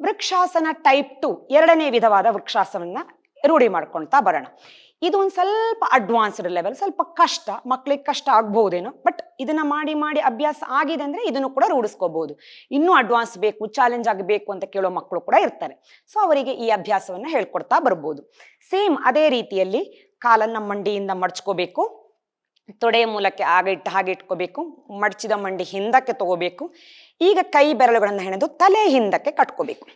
Vrikshasana type two ಎರಡನೇ ವಿಧವಾದ ವೃಕ್ಷಾಸನವನ್ನ ರೂಢಿ ಮಾಡ್ಕೊಳ್ತಾ ಬರೋಣ. ಇದು ಒಂದು ಸ್ವಲ್ಪ ಅಡ್ವಾನ್ಸ್ಡ್ ಲೆವೆಲ್ ಸ್ವಲ್ಪ ಕಷ್ಟ, ಮಕ್ಳಿಗೆ ಕಷ್ಟ ಆಗ್ಬಹುದೇನೋ ಬಟ್ ಇದನ್ನ ಮಾಡಿ ಮಾಡಿ ಅಭ್ಯಾಸ ಆಗಿದೆ ಅಂದ್ರೆ ಇದನ್ನು ಕೂಡ ರೂಢಿಸ್ಕೋಬಹುದು. ಇನ್ನೂ ಅಡ್ವಾನ್ಸ್ ಬೇಕು ಚಾಲೆಂಜ್ ಆಗಬೇಕು ಅಂತ ಕೇಳೋ ಮಕ್ಕಳು ಕೂಡ ಇರ್ತಾರೆ. ಸೊ ಅವರಿಗೆ ಈ ಅಭ್ಯಾಸವನ್ನ ಹೇಳ್ಕೊಡ್ತಾ ಬರ್ಬೋದು. ಸೇಮ್ ಅದೇ ರೀತಿಯಲ್ಲಿ ಕಾಲನ್ನ ಮಂಡಿಯಿಂದ ಮಡ್ಚ್ಕೋಬೇಕು. ತೊಡೆಯ ಮೂಲಕ್ಕೆ ಇಟ್ಟು ಹಾಗೆ ಇಟ್ಕೋಬೇಕು, ಮಡಚಿದ ಮಂಡಿ ಹಿಂದಕ್ಕೆ ತಗೋಬೇಕು, ಈಗ ಕೈ ಬೆರಳುಗಳನ್ನು ಹೆಣೆದು ತಲೆ ಹಿಂದಕ್ಕೆ ಕಟ್ಕೋಬೇಕು.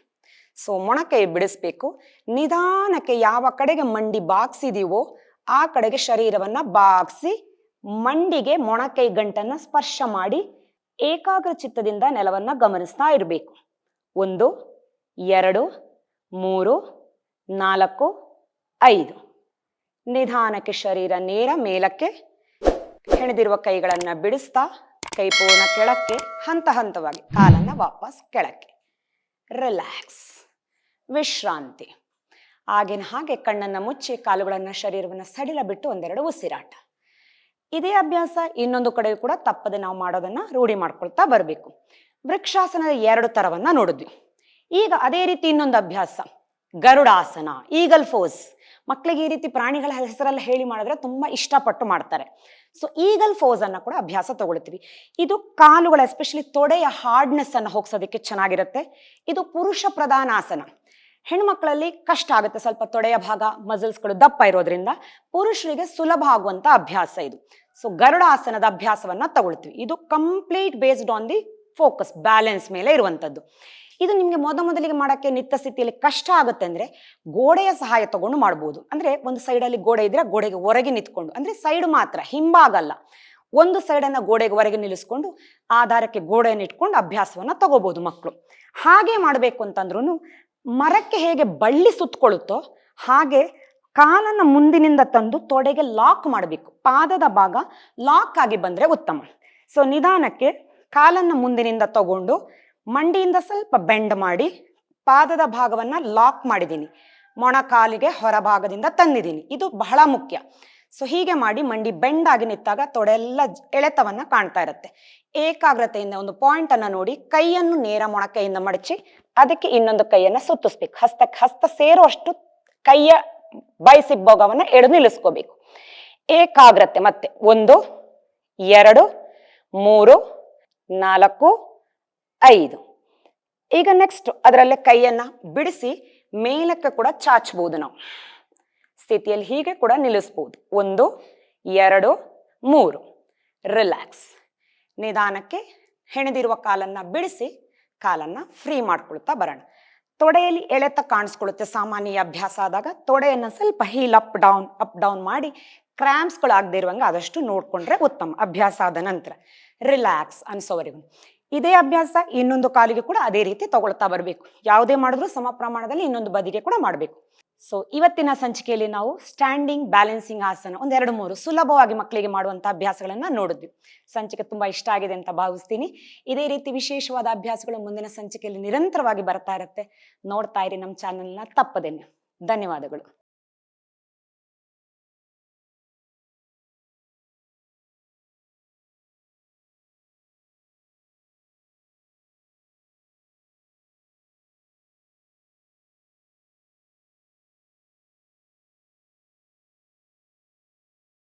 ಸೊ ಮೊಣಕೈ ಬಿಡಿಸ್ಬೇಕು, ನಿಧಾನಕ್ಕೆ ಯಾವ ಕಡೆಗೆ ಮಂಡಿ ಬಾಗ್ಸಿದೀವೋ ಆ ಕಡೆಗೆ ಶರೀರವನ್ನ ಬಾಗ್ಸಿ, ಮಂಡಿಗೆ ಮೊಣಕೈ ಗಂಟನ್ನ ಸ್ಪರ್ಶ ಮಾಡಿ ಏಕಾಗ್ರ ಚಿತ್ತದಿಂದ ನೆಲವನ್ನ ಗಮನಿಸ್ತಾ ಇರಬೇಕು. ಒಂದು, ಎರಡು, ಮೂರು, ನಾಲ್ಕು, ಐದು. ನಿಧಾನಕ್ಕೆ ಶರೀರ ನೇರ ಮೇಲಕ್ಕೆ ಹೆಣೆದಿರುವ ಕೈಗಳನ್ನ ಬಿಡಿಸ್ತಾ ಕೈ ಕೆಳಕ್ಕೆ, ಹಂತ ಹಂತವಾಗಿ ಕಾಲನ್ನ ವಾಪಸ್ ಕೆಳಕ್ಕೆ. ರಿಲ್ಯಾಕ್ಸ್ ವಿಶ್ರಾಂತಿ. ಆಗಿನ ಹಾಗೆ ಕಣ್ಣನ್ನ ಮುಚ್ಚಿ ಕಾಲುಗಳನ್ನ ಶರೀರವನ್ನ ಸಡಿಲ ಬಿಟ್ಟು ಒಂದೆರಡು ಉಸಿರಾಟ. ಇದೇ ಅಭ್ಯಾಸ ಇನ್ನೊಂದು ಕಡೆ ಕೂಡ ತಪ್ಪದೆ ನಾವು ಮಾಡೋದನ್ನ ರೂಢಿ ಮಾಡ್ಕೊಳ್ತಾ ಬರಬೇಕು. ವೃಕ್ಷಾಸನದ ಎರಡು ತರವನ್ನ ನೋಡಿದ್ವಿ. ಈಗ ಅದೇ ರೀತಿ ಇನ್ನೊಂದು ಅಭ್ಯಾಸ. Garudasana, eagle pose. ಮಕ್ಕಳಿಗೆ ಈ ರೀತಿ ಪ್ರಾಣಿಗಳ ಹೆಸರೆಲ್ಲ ಹೇಳಿ ಮಾಡಿದ್ರೆ ತುಂಬ ಇಷ್ಟಪಟ್ಟು ಮಾಡ್ತಾರೆ. ಸೊ ಈಗಲ್ ಫೋಸ್ ಅನ್ನ ಕೂಡ ಅಭ್ಯಾಸ ತಗೊಳ್ತೀವಿ. ಇದು ಕಾಲುಗಳ ಎಸ್ಪೆಷಲಿ ತೊಡೆಯ ಹಾರ್ಡ್ನೆಸ್ ಅನ್ನು ಹೋಗ್ಸೋದಕ್ಕೆ ಚೆನ್ನಾಗಿರುತ್ತೆ. ಇದು ಪುರುಷ ಪ್ರಧಾನ ಆಸನ ಹೆಣ್ಮಕ್ಳಲ್ಲಿ ಕಷ್ಟ ಆಗುತ್ತೆ ಸ್ವಲ್ಪ ತೊಡೆಯ ಭಾಗ ಮಸಲ್ಸ್ಗಳು ದಪ್ಪ ಇರೋದ್ರಿಂದ ಪುರುಷರಿಗೆ ಸುಲಭ ಆಗುವಂತ ಅಭ್ಯಾಸ ಇದು. ಸೊ ಗರುಡಾಸನದ ಅಭ್ಯಾಸವನ್ನ ತಗೊಳ್ತೀವಿ. ಇದು complete based on the focus balance ಮೇಲೆ ಇರುವಂತದ್ದು. ಇದು ನಿಮಗೆ ಮೊದ ಮೊದಲಿಗೆ ಮಾಡೋಕ್ಕೆ ನಿತ್ಯ ಸ್ಥಿತಿಯಲ್ಲಿ ಕಷ್ಟ ಆಗುತ್ತೆ ಅಂದರೆ ಗೋಡೆಯ ಸಹಾಯ ತಗೊಂಡು ಮಾಡ್ಬೋದು. ಅಂದ್ರೆ ಒಂದು ಸೈಡಲ್ಲಿ ಗೋಡೆ ಇದ್ರೆ ಗೋಡೆಗೆ ಹೊರಗೆ ನಿಂತ್ಕೊಂಡು, ಅಂದ್ರೆ ಸೈಡ್ ಮಾತ್ರ ಹಿಂಬಾಗಲ್ಲ ಒಂದು ಸೈಡನ್ನು ಗೋಡೆಗೆ ಹೊರಗೆ ನಿಲ್ಲಿಸ್ಕೊಂಡು ಆಧಾರಕ್ಕೆ ಗೋಡೆಯನ್ನು ಇಟ್ಕೊಂಡು ಅಭ್ಯಾಸವನ್ನ ತಗೋಬೋದು ಮಕ್ಕಳು ಹಾಗೆ ಮಾಡಬೇಕು ಅಂತಂದ್ರೂ ಮರಕ್ಕೆ ಹೇಗೆ ಬಳ್ಳಿ ಸುತ್ತಕೊಳ್ಳುತ್ತೋ ಹಾಗೆ ಕಾಲನ್ನ ಮುಂದಿನಿಂದ ತಂದು ತೊಡೆಗೆ ಲಾಕ್ ಮಾಡಬೇಕು. ಪಾದದ ಭಾಗ ಲಾಕ್ ಆಗಿ ಬಂದರೆ ಉತ್ತಮ. ಸೊ ನಿಧಾನಕ್ಕೆ ಕಾಲನ್ನು ಮುಂದಿನಿಂದ ತಗೊಂಡು ಮಂಡಿಯಿಂದ ಸ್ವಲ್ಪ ಬೆಂಡ್ ಮಾಡಿ ಪಾದದ ಭಾಗವನ್ನ ಲಾಕ್ ಮಾಡಿದ್ದೀನಿ. ಮೊಣಕಾಲಿಗೆ ಹೊರಭಾಗದಿಂದ ತಂದಿದ್ದೀನಿ. ಇದು ಬಹಳ ಮುಖ್ಯ. ಸೊ ಹೀಗೆ ಮಾಡಿ ಮಂಡಿ ಬೆಂಡ್ ಆಗಿ ನಿಂತಾಗ ತೊಡೆಲ್ಲ ಎಳೆತವನ್ನ ಕಾಣ್ತಾ ಇರುತ್ತೆ. ಏಕಾಗ್ರತೆಯಿಂದ ಒಂದು ಪಾಯಿಂಟ್ ಅನ್ನ ನೋಡಿ, ಕೈಯನ್ನು ನೇರ ಮೊಣಕೈಯಿಂದ ಮಡಚಿ, ಅದಕ್ಕೆ ಇನ್ನೊಂದು ಕೈಯನ್ನ ಸುತ್ತಿಸ್ಬೇಕು. ಹಸ್ತಕ್ಕೆ ಹಸ್ತ ಸೇರುವಷ್ಟು ಕೈಯ ಬೈಸಿಬ್ಬೊಗವನ್ನ ಎಳೆದು ನಿಲ್ಲಿಸ್ಕೋಬೇಕು. ಏಕಾಗ್ರತೆ ಮತ್ತೆ. ಒಂದು, ಎರಡು, ಮೂರು, ನಾಲ್ಕು ಐದು. ಈಗ ನೆಕ್ಸ್ಟ್ ಅದರಲ್ಲೇ ಕೈಯನ್ನ ಬಿಡಿಸಿ ಮೇಲಕ್ಕೆ ಕೂಡ ಚಾಚಬಹುದು ನಾವು. ಸ್ಥಿತಿಯಲ್ಲಿ ಹೀಗೆ ಕೂಡ ನಿಲ್ಲಿಸ್ಬೋದು. ಒಂದು, ಎರಡು, ಮೂರು. ರಿಲ್ಯಾಕ್ಸ್ ನಿಧಾನಕ್ಕೆ ಹೆಣೆದಿರುವ ಕಾಲನ್ನ ಬಿಡಿಸಿ ಕಾಲನ್ನ ಫ್ರೀ ಮಾಡ್ಕೊಳ್ತಾ ಬರೋಣ. ತೊಡೆಯಲ್ಲಿ ಎಳೆತ ಕಾಣಿಸ್ಕೊಳ್ಳುತ್ತೆ ಸಾಮಾನ್ಯ ಅಭ್ಯಾಸ ಆದಾಗ. ತೊಡೆಯನ್ನು ಸ್ವಲ್ಪ heel up down up down ಮಾಡಿ ಕ್ರ್ಯಾಂಪ್ಸ್ಗಳು ಆಗದೆ ಇರುವಂಗೆ ಆದಷ್ಟು ನೋಡಿಕೊಂಡ್ರೆ ಉತ್ತಮ. ಅಭ್ಯಾಸ ಆದ ನಂತರ. ರಿಲ್ಯಾಕ್ಸ್ ಅನ್ಸೋವರೆಗೂ. ಇದೇ ಅಭ್ಯಾಸ ಇನ್ನೊಂದು ಕಾಲಿಗೆ ಕೂಡ ಅದೇ ರೀತಿ ತಗೊಳ್ತಾ ಬರಬೇಕು. ಯಾವುದೇ ಮಾಡಿದ್ರು ಸಮ ಪ್ರಮಾಣದಲ್ಲಿ ಇನ್ನೊಂದು ಬದಿಗೆ ಕೂಡ ಮಾಡಬೇಕು. ಸೊ ಇವತ್ತಿನ ಸಂಚಿಕೆಯಲ್ಲಿ ನಾವು ಸ್ಟ್ಯಾಂಡಿಂಗ್ ಬ್ಯಾಲೆನ್ಸಿಂಗ್ ಆಸನ ಒಂದೆರಡು ಮೂರು ಸುಲಭವಾಗಿ ಮಕ್ಕಳಿಗೆ ಮಾಡುವಂತಹ ಅಭ್ಯಾಸಗಳನ್ನ ನೋಡಿದ್ವಿ. ಸಂಚಿಕೆ ತುಂಬಾ ಇಷ್ಟ ಆಗಿದೆ ಅಂತ ಭಾವಿಸ್ತೀನಿ. ಇದೇ ರೀತಿ ವಿಶೇಷವಾದ ಅಭ್ಯಾಸಗಳು ಮುಂದಿನ ಸಂಚಿಕೆಯಲ್ಲಿ ನಿರಂತರವಾಗಿ ಬರ್ತಾ ಇರುತ್ತೆ. ನೋಡ್ತಾ ಇರಿ ನಮ್ಮ ಚಾನೆಲ್ನ ತಪ್ಪದೇನೆ ಧನ್ಯವಾದಗಳು.